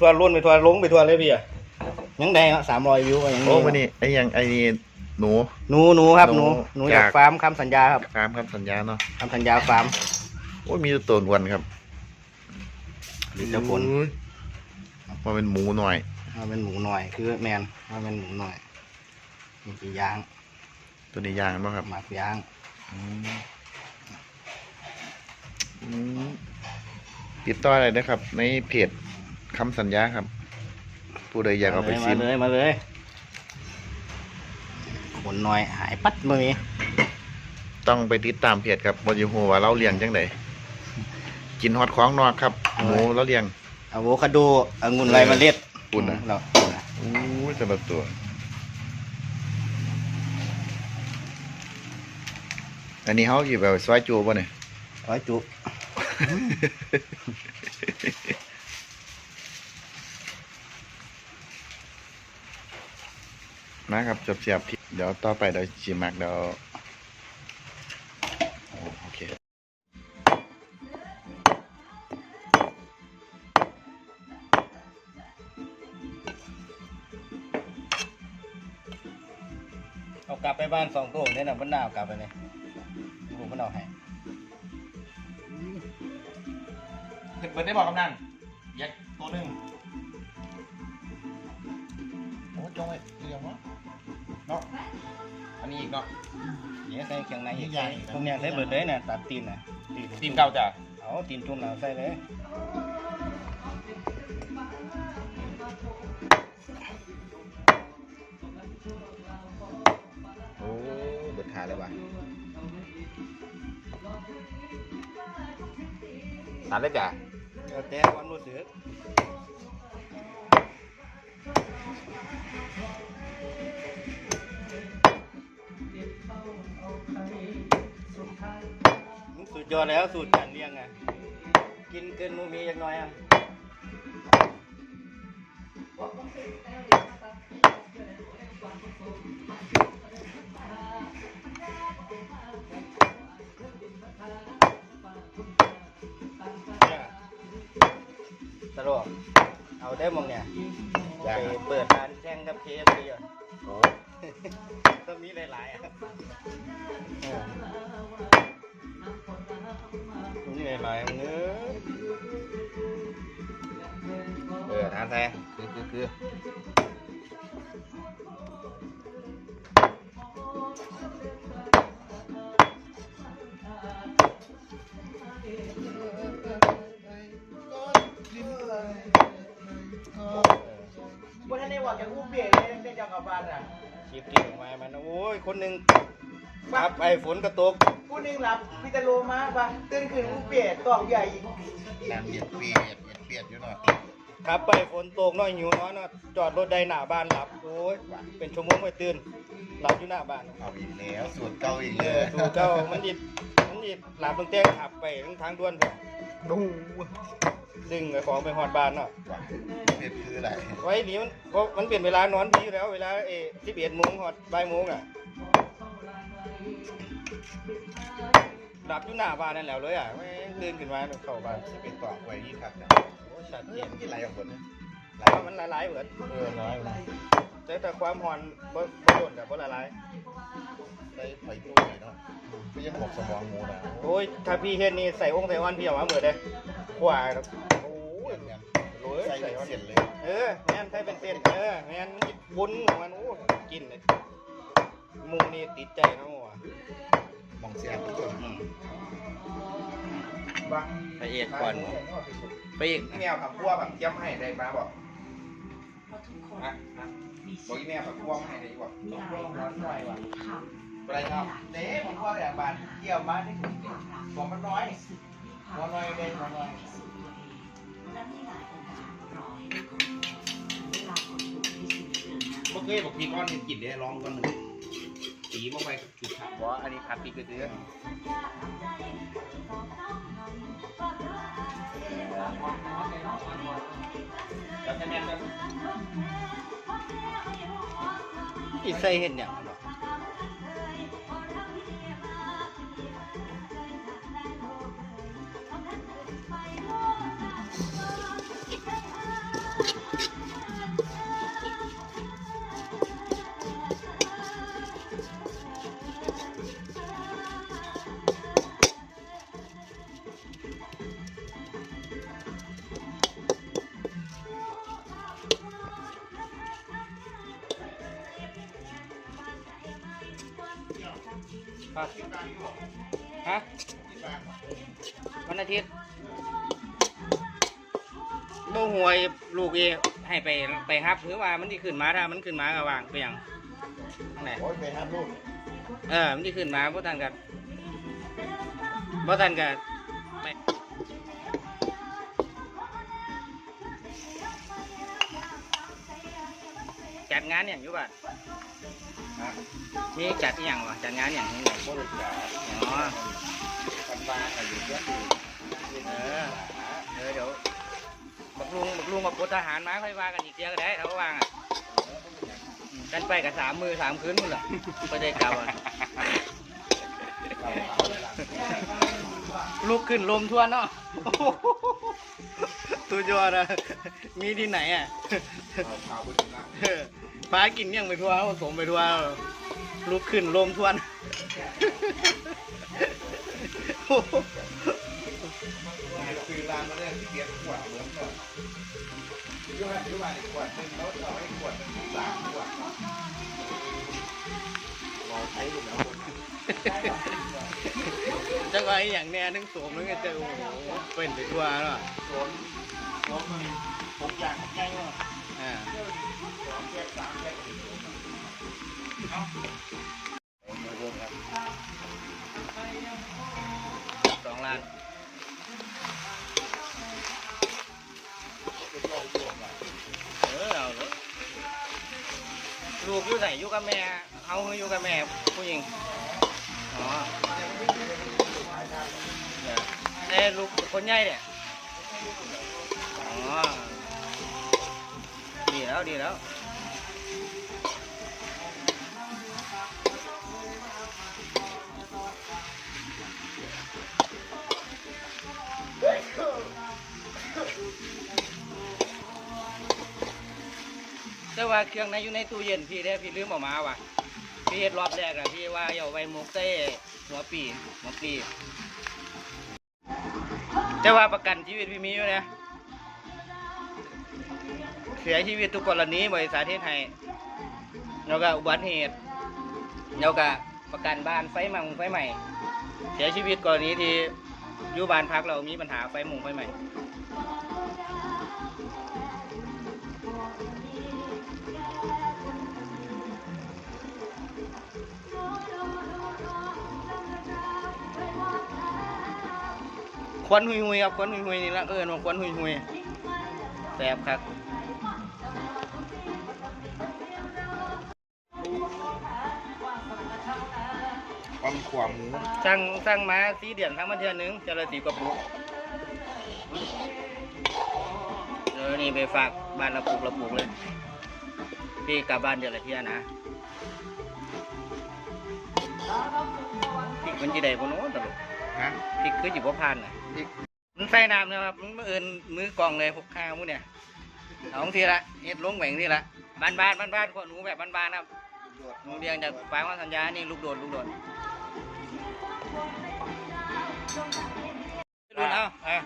ทั่วล้นไปทั่วลงไปทั่วเลยพี่อะยังได้สามร้อยวิวก็ยังโอ้มีวันนี้ไอ้ยังไอ้นี่หนูหนูหนูครับหหนูนูหนูจาจากกฟาร์มคำสัญญาครับตามคำสัญญาเนาะคำสัญญาฟาร์มโอ้ยมีแต่ตัวอ้วนครับหรือเจ้าผลอุ้ยมาเป็นหมูหน่อยมาเป็นหมูหน่อย คือแมนมาเป็นหมูหน่อยมีกี่ย่าง ตัวนี้ย่างมั้งครับหมักย่างอืมอืมติดต่ออะไรนะครับ ในเพจ คำสัญญาครับ ผู้ใดอยากเอาไปมาซิมเลยมาเลยขนหน่อยหายปัดมามีต้องไปติดตามเพจครับบนยูฮูว่าเราเลี้ยงจังไดกินฮอตของนอกครับหมูเราเลี้ยงอะโวคาโดองุ่นไรเมล็ดอุ่นนะเราอู้ยแต่ละตัว อันนี้เขาอยู่แบบซอยจูป่ะเนี่ยไว้จุ นะครับจบเสียบๆเดี๋ยวต่อไปเดี๋ยวชิมักเดี๋ยวโอเคเอากลับไปบ้านสองตัวเนี่ยนะมันน่าเอากลับไปเลยลูกมันเอาให้เปิดได้บอกกำนันยักตัวหนึ่งโอ้จงไว้เรียงวะ เนาะ อันนี้อีกเนาะเนี่ยใส่เครื่องในอีกใหญ่ๆพวกเนี้ยใส่เบิดเลยเนี่ยตัดตีนน่ะตีนเก่าจ้ะเอาตีนจุ่มแล้วใส่เลยโอ้เบิดขาเลยว่ะตัดเลยจ้ะแล้วแต่ความรู้สึกมัน สุดยอดแล้วสูตรการเลี้ยงอะกินเกินหมูมีอย่างน้อยอะเนี่ยสรุปเอาได้มองเนี่ย ไปเปิดร้านแจ้งกับเคฟซีอะ โอ้ก็มีหลายๆอะเออมีหลายๆมึงเอเออทานแท้คือคือคือวันนั้วันจะพูดเปลี่ยนเลยในจักรบบ้าลอะ คลิปที่ออกมามันโอ้ยคนหนึ่งครับไอ้ฝนก็ตกผู้หนึงรับพิจาโลมาปะตื่นขึ้นพูดเปลี่ยนตอกใหญ่อีกน้ำเบียดเปียดเบียดเปียดอยู่หน่อยครับไปฝนตกน้อยหิวน้อยเนาะจอดรถได้หน้าบ้านหลับโอ้ยเป็นชั่วโมงไม่ตื่นหลับอยู่หน้าบ้านเอาอีกแล้วสูตรเก่าอีกเอเลอยถูกเจ้ามันดิมันดิหลับตั้งแต่ขับไปทั้งทางด่วนเถอะ ดูดึงไอ้ของไปหอดบ้านเนาะเผ็ดคืออะไรไว้หนีมันเพราะมันเปลี่ยนเวลานอนดีอยู่แล้ว เวลาเอสิบเอ็ดโมงหอดบ่ายโมงอะหลับอยู่หน้าบ้านนั่นแหล้วเลยอะแม่งตื่นขึ้นมาเข้าบ้านจะเป็นต่อไว้ที่ครับนะโอ้ยชัดเอเจอนมันกินอะไรกับคนนะหลายว่ามันละลายเบิดเออน้อยนะแต่แต่ความหอนบ่บ่โดนแต่บ่ละลายได้ไฟตู้เนาะ ไม่ใช่หมกสมองหมูนะโอ้ย ถ้าพี่เฮ็ดนี่ใส่องค์ใส่วันพี่เอามาเบิดเลยขวาดอกโอ้ยเนี่ยโอ้ยใส่ใส่วันเสร็จเลยเออแม่นใส่เป็นเส้น เออแม่นมันสิวุ้นของมันโอ้กินเลยหมูนี่ติดใจเนาะหมูอะมองเสียทุกคนอืมบ้าไปเอกก่อนไปเอกแมวขับพัวแบบเยี่ยมให้ได้มาบอกฮะฮะบอกอีแมวขับพัวมาให้ได้บอกต้องร้องร้อนหน่อยว่ะอะ ไรครับเด้ผมก็อยากบานเกี่ยวมาที่ผมบอกมันน้อยน้อยน้อยเด่นน้อยเมื่อกี้บอกพี่ก้อนกินได้ร้องก้อนหนึ่งตีมาไปจุดถักว่าอันนี้พัดปีกระเดือแล้วจะแม่นแบบอีใส่เห็นหยัง ครับฮะวันอาทิตย์โมหวยลูกเอให้ไปไปฮับหรือว่ามันที่ขึ้นมาถ้ามันขึ้นมาก็วางไปอย่างไหนโอ้ยไปห้ามลูกเออมันที่ขึ้นมาบ่ทันกันบ่ทันกันไปจัดงานอย่างอยู่บ้าน ฮะมีจัดอหย่างวะจัดงานอย่างนี้ไหนบริจาคอ๋อกันบ้านอะไรเยอะอยู่เออเออเดี๋ยวบักลุงบักลุงกับพลทหารมาค่อยว่ากันอีกเดียวก็ได้เขาว่างอะอืมกันไปกับสามมือสามคืนนู่นแหละก็ได้กลับอะลุกขึ้นลมทวนเนาะตัวยอดอะมีที่ไหนอะข่าวบุญนะเออ ปลากินเนี่ยงไปทั่วผสมไปทั่วลุกขึ้นลมทวนคือร้านมาเรื่องที่เบียร์ขวดเหมือนกันยุหันยุหันขวดหนึ่งแล้วเราให้ขวดหนึ่งสามขวดเราใช้อยู่แล้วคนจังหวะอย่างแน่นึงสวมนึงจะโอ้โหเป็นไปทั่วเนาะสวมสวมมันผมอยากง่ายว่าอ่า สองแยกสามแยกสี่เอาไม่รวมครับสองล้านเออเอาเถอะลูกอยู่ไหนอยู่กับแม่เอาอยู่กับแม่ผู้หญิงอ๋อเนี่ยเอ้ลูกคนใหญ่เนี่ยอ๋อ แล้วดีแล้วแต่ว่าเครื่องในอยู่ในตู้เย็นพี่ได้พี่ลืมออกมาว่ะพี่เฮ็ดรอบแรกอะพี่ว่าเอาไว้หมกเต้หัวปีหัวปีแต่ว่าประกันชีวิตพี่มีอยู่นะ เสียชีวิตทุกกรณีบริษัทเทศไทยแล้วก็อุบัติเหตุแล้วก็ประกันบ้านไฟมังไฟใหม่ เสียชีวิตกรณีที่อยู่บ้านพักเรามีปัญหาไฟมุงไฟใหม่ควันหุยหุยๆครับควันหุยหุยๆนี่ละเอิญว่าควันหุยหุยๆ แสบครับความขวาหมูสั่งสั่งมาสีเดือนทั้งมาเทือนหนึงจะละสีกระปุกเดี๋ยวนี่ไปฝากบ้านละปุกละปุกเลย พี่กลับบ้านเดือนละเที่ยนะพริกมันจีได้ปะโน้ตลกฮะพริกคือจีบผ่านน่ะพริก มันใส่น้ำนะครับ มันเอินมือกล่องเลยพวกข้าวมุ้เนี่ยเอาของทีละเฮ็ดลงแหว่งทีละบ้านบ้านบ้านบ้านคนหนูแบบบ้านบ้านนะครับหนูเรียงจากฟางว่าสัญญานี่ลูกโดดลูกโดดรุ่นเอาเออ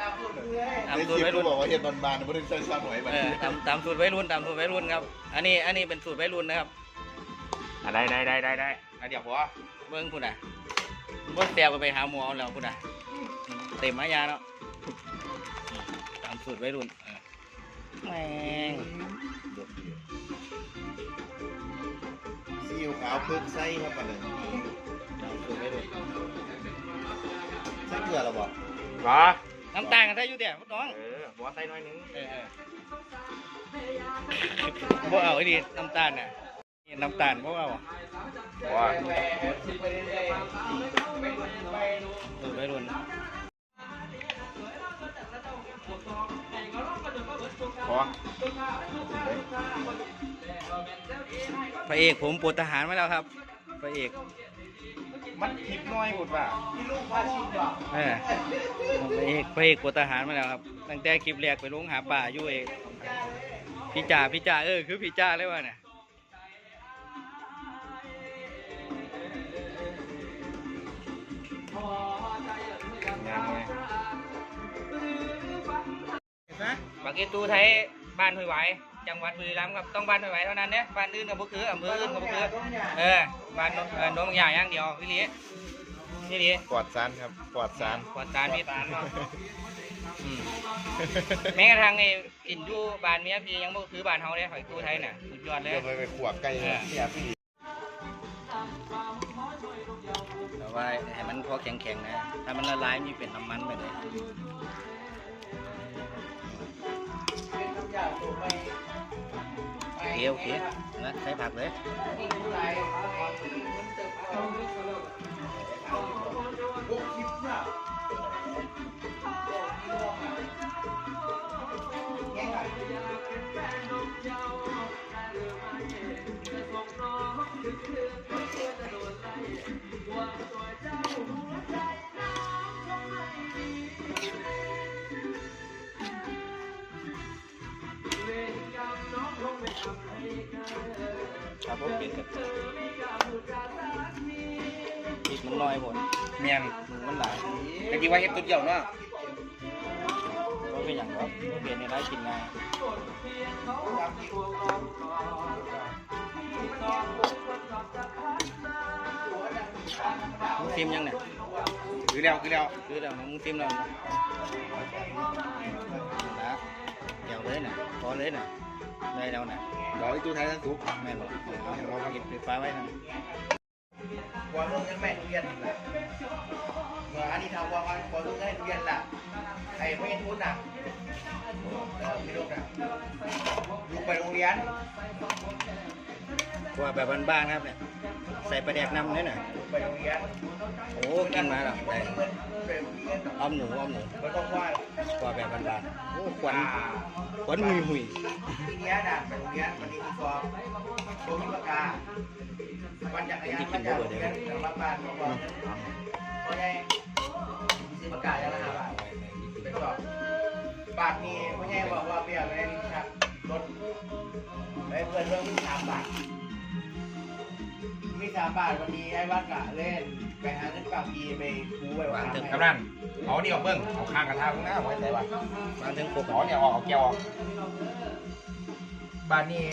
ตามสูตรเลยตามสูตรไว้รุ่นบอกว่าเห็ดบานๆไม่ได้ใส่ซอสหน่อยแบบเออนี้ตามตามสูตรไว้รุ่นตามสูตรไว้รุ่นครับ อันนี้อันนี้เป็นสูตรไว้รุ่นนะครับได้ได้ได้ได้ได้เดี๋ยวพอเบิ้งพุ่นอะเบิ้งแตวไปหาหมอแล้วพุ่นอะ เต็มมายาเนาะตามสูตรไว้รุ่นเออแม่งซีอิ๊วขาวเพิ่มไส้ครับมาเลยตามสูตรไว้รุ่นไส้เกลือเราบอกหรอน้ำตาลกันได้อยู่เดี๋ยวน้องเออบัวใส่น้อยนึงเออเออบ่เอาไอ้นี่น้ำตาลน่ะนี่น้ำตาลบ่เอาบัวสูตรไว้รุ่น บัวพระเอกผมปลดทหารมาแล้วครับ พระเอก มันทิพน้อยหมดว่ะที่ลูกพาชิมว่ะเออพระเอกพระเอกปลดทหารมาแล้วครับ ตั้งแต่คลิปแรกไปลงหาป่าอยู่เองพี่จ่าพี่จ่าเออคือพี่จ่าเลยว่ะเนี่ยงามไงปากเกตูไทยบ้านห้วยไหวายจังหวัดบุรีรัมย์ครับต้องบ้านไว้เท่านั้นเนี่ยบ้านอื่นก็บ่คืออำเภออื่นก็บ่คือเออบ้านโนเอ่อโนนบางอย่างอย่างเดียวพี่ลีพี่ลีปลอดสารครับปลอดสารปลอดสารพิษอืมแม้กระทั่งไอ้กินอยู่บ้านเมียพี่ยังบ่คือบ้านเฮาเลยหอยกูไทยน่ะสุดยอดเลย เดี๋ยวไปไปขวบไก่เนี่ยพี่แต่ว่าให้มันพอแข็งๆนะ ถ้ามันละลายมันจะเป็นน้ำมันไปเลย โอเคโอเคนะใส่ผักเลย ครับผมเป็นกับผิดมันน้อยผลเมียนหนูมันหลายตะกี้ว่าเฮ็ดตุ๊ดเดียวเนาะก็เป็นอย่างว่าเปลี่ยนในร้านกินง่ายมึงซิมยังเนี่ยคือแล้วคือแล้วคือแล้วมึงซิมแล้วนะนะเดี๋ยวเลยนะพอเลยนะ ได้แล้วนะเดี๋ยวไอ้ตู้ไทยทั้งทุกแม่นบอกเอาเราเก็บไฟฟ้าไว้นะว่าเรื่องยังแม่ทุเรียนอยู่เลยเมื่ออันนี้ทำว่ามันพอเรื่องให้ทุเรียนละไอ้ไม่เห็นทุนน่ะเออไม่รู้นะลูกไปโรงเรียนว่าแบบบ้านๆครับเนี่ยใส่ปลาแดกน้ำด้วยน่ะลูกไปโรงเรียนโอ้กินมาแล้วได้ เงินไปโรงเรียนอ้อมหนูอ้อมหนูมันต้องว่าว่าแบบบ้านๆโอ้ควันควันหุยหุยทีเนี้ยน่ะไปโรงเรียนวันนี้มีสอบโชว์มีปากกาวันจักรยานมาจากโรงเรียนกลับมาบ้านบอกว่าเพราะไงซื้อปากกาอย่างละห้าบาทไปสอบบาทนี้เพราะไงบอกว่าเบี้ยไม่ได้ชักรถไปเพื่อนเรื่องมีสามบาท มีสามบาทวันนี้ไอ้ว่ากะเล่นไปหาเงินฝากพีไปคูไว้วางถึงกำลังเอานี่ออกเบิ้งเอาข้างกระทะข้างหน้าไว้ไหนวะมาถึงปกอ๋อเนี่ยออกเอาแก้วออกบ้านนี้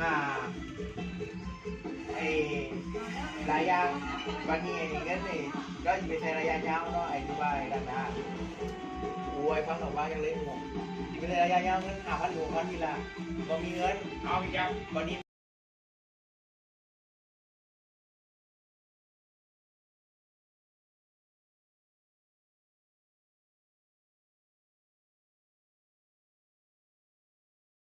อ่าไอ้หลายอย่างวันนี้ไอ้เงินนี่ก็อยู่ไปใช้ระยะยาวเนาะไอ้ที่ว่าไอ้ด้านหน้า โอ้ยฟังออกมายังเล่นหัวอยู่ไปใช้ระยะยาวเงินห้าพันหกพันนี่ละก็มีเงินเอาอีกแล้ววันนี้